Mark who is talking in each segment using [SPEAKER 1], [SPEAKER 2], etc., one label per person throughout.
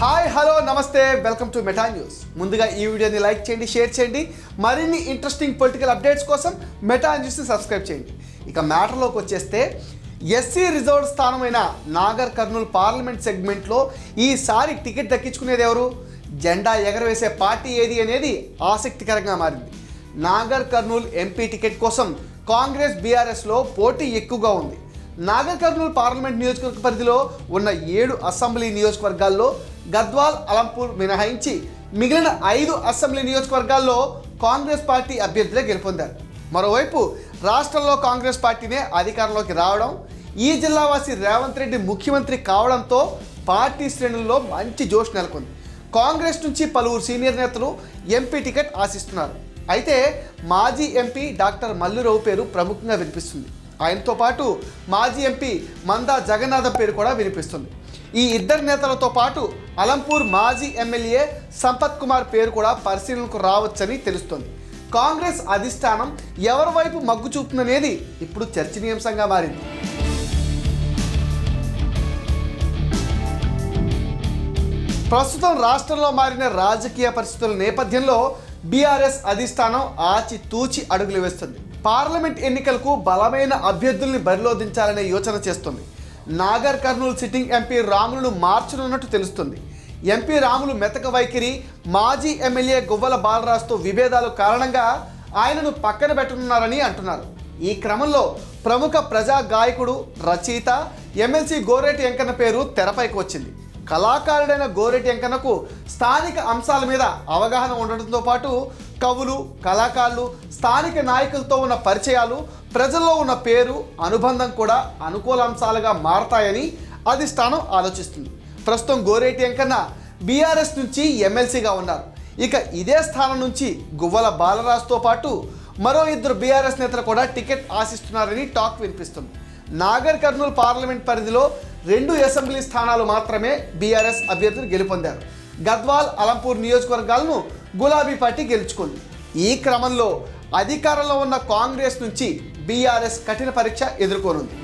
[SPEAKER 1] Hi hello నమస్తే. Welcome to Meta news. ముందుగా ఈ వీడియోని లైక్ చేయండి షేర్ చేయండి. మరిన్ని ఇంట్రెస్టింగ్ పొలిటికల్ అప్డేట్స్ కోసం మెటా న్యూస్ని సబ్స్క్రైబ్ చేయండి. ఇక మ్యాటర్లోకి వచ్చేస్తే ఎస్సీ రిజర్వ్డ్ స్థానమైన నాగర్ కర్నూలు పార్లమెంట్ సెగ్మెంట్లో ఈసారి టికెట్ దక్కించుకునేది ఎవరు? జెండా ఎగరవేసే పార్టీ ఏది అనేది ఆసక్తికరంగా మారింది. నాగర్ కర్నూలు ఎంపీ టికెట్ కోసం కాంగ్రెస్ బీఆర్ఎస్లో పోటీ ఎక్కువగా ఉంది. నాగర్ కర్నూలు పార్లమెంట్ నియోజకవర్గ పరిధిలో ఉన్న ఏడు అసెంబ్లీ నియోజకవర్గాల్లో గద్వాల్ అలంపూర్ మినహాయించి మిగిలిన ఐదు అసెంబ్లీ నియోజకవర్గాల్లో కాంగ్రెస్ పార్టీ అభ్యర్థులే గెలుపొందారు. మరోవైపు రాష్ట్రంలో కాంగ్రెస్ పార్టీనే అధికారంలోకి రావడం ఈ జిల్లావాసి రేవంత్ రెడ్డి ముఖ్యమంత్రి కావడంతో పార్టీ శ్రేణుల్లో మంచి జోష్ నెలకొంది. కాంగ్రెస్ నుంచి పలువురు సీనియర్ నేతలు ఎంపీ టికెట్ ఆశిస్తున్నారు. అయితే మాజీ ఎంపీ డాక్టర్ మల్లురావు పేరు ప్రముఖంగా వినిపిస్తుంది. ఆయనతో పాటు మాజీ ఎంపీ మందా జగన్నాథం పేరు కూడా వినిపిస్తుంది. ఈ ఇద్దరు నేతలతో పాటు అలంపూర్ మాజీ ఎమ్మెల్యే సంపత్ కుమార్ పేరు కూడా పరిశీలనకు రావచ్చని తెలుస్తోంది. కాంగ్రెస్ అధిష్టానం ఎవరి వైపు మగ్గు చూపుతుందనేది ఇప్పుడు చర్చనీయాంశంగా మారింది. ప్రస్తుతం రాష్ట్రంలో మారిన రాజకీయ పరిస్థితుల నేపథ్యంలో బీఆర్ఎస్ అధిష్టానం ఆచితూచి అడుగులు వేస్తుంది. పార్లమెంట్ ఎన్నికలకు బలమైన అభ్యర్థుల్ని బరిలో దించాలనే యోచన చేస్తుంది. నాగర్ కర్నూలు సిట్టింగ్ ఎంపీ రాములను మార్చనున్నట్టు తెలుస్తుంది. ఎంపీ రాములు మెతక వైఖరి మాజీ ఎమ్మెల్యే గువ్వల బాలరాజుతో విభేదాలు కారణంగా ఆయనను పక్కన పెట్టనున్నారని అంటున్నారు. ఈ క్రమంలో ప్రముఖ ప్రజా గాయకుడు రచయిత ఎమ్మెల్సీ గోరేటి వెంకన్న పేరు తెరపైకి వచ్చింది. కళాకారుడైన గోరెటి వెంకన్నకు స్థానిక అంశాల మీద అవగాహన ఉండడంతో పాటు కవులు కళాకారులు స్థానిక నాయకులతో ఉన్న పరిచయాలు ప్రజల్లో ఉన్న పేరు అనుబంధం కూడా అనుకూల అంశాలుగా మారతాయని అధిష్టానం ఆలోచిస్తుంది. ప్రస్తుతం గోరేటి వెంకన్న బీఆర్ఎస్ నుంచి ఎమ్మెల్సీగా ఉన్నారు. ఇక ఇదే స్థానం నుంచి గువ్వల బాలరాజుతో పాటు మరో ఇద్దరు బీఆర్ఎస్ నేతలు కూడా టికెట్ ఆశిస్తున్నారని టాక్ వినిపిస్తుంది. నాగర్ కర్నూలు పార్లమెంట్ పరిధిలో రెండు అసెంబ్లీ స్థానాలు మాత్రమే బీఆర్ఎస్ అభ్యర్థులు గెలుపొందారు. గద్వాల్ అలంపూర్ నియోజకవర్గాలను గులాబీ పార్టీ గెలుచుకుంది. ఈ క్రమంలో అధికారంలో ఉన్న కాంగ్రెస్ నుంచి బీఆర్ఎస్ కఠిన పరీక్ష ఎదుర్కోనుంది.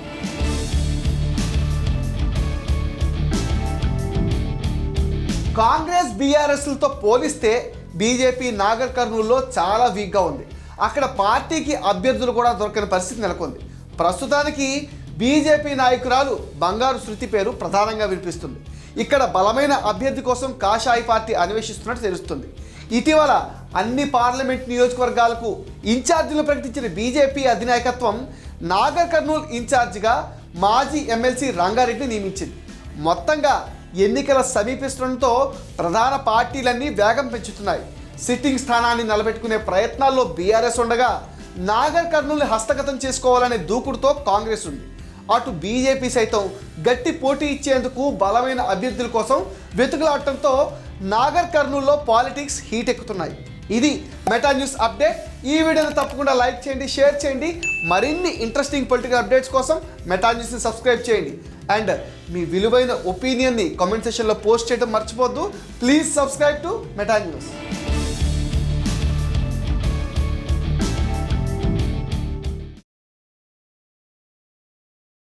[SPEAKER 1] కాంగ్రెస్ బీఆర్ఎస్లతో పోలిస్తే బీజేపీ నాగర్ కర్నూలులో చాలా వీక్గా ఉంది. అక్కడ పార్టీకి అభ్యర్థులు కూడా దొరకని పరిస్థితి నెలకొంది. ప్రస్తుతానికి బీజేపీ నాయకురాలు బంగారు శృతి పేరు ప్రధానంగా వినిపిస్తుంది. ఇక్కడ బలమైన అభ్యర్థి కోసం కాషాయి పార్టీ అన్వేషిస్తున్నట్టు తెలుస్తుంది. ఇటీవల అన్ని పార్లమెంట్ నియోజకవర్గాలకు ఇన్ఛార్జీలు ప్రకటించిన బీజేపీ అధినాయకత్వం నాగర్ కర్నూలు ఇన్ఛార్జిగా మాజీ ఎమ్మెల్సీ రంగారెడ్డి నియమించింది. మొత్తంగా ఎన్నికల సమీపిస్తుండటంతో ప్రధాన పార్టీలన్నీ వేగం పెంచుతున్నాయి. సిట్టింగ్ స్థానాన్ని నిలబెట్టుకునే ప్రయత్నాల్లో బీఆర్ఎస్ ఉండగా నాగర్ కర్నూల్ని హస్తగతం చేసుకోవాలనే దూకుడుతో కాంగ్రెస్ ఉంది. అటు బీజేపీ సైతం గట్టి పోటీ ఇచ్చేందుకు బలమైన అభ్యర్థుల కోసం వెతుకులాడటంతో నాగర్ కర్నూల్లో పాలిటిక్స్ హీట్ ఎక్కుతున్నాయి. ఇది మెటా న్యూస్ అప్డేట్. ఈ వీడియోని తప్పకుండా లైక్ చేయండి షేర్ చేయండి. మరిన్ని ఇంట్రెస్టింగ్ పొలిటికల్ అప్డేట్స్ కోసం మెటా న్యూస్ని సబ్స్క్రైబ్ చేయండి. అండ్ మీ విలువైన ఒపీనియన్ని కామెంట్ సెషన్లో పోస్ట్ చేయడం మర్చిపోద్దు please subscribe to Meta news.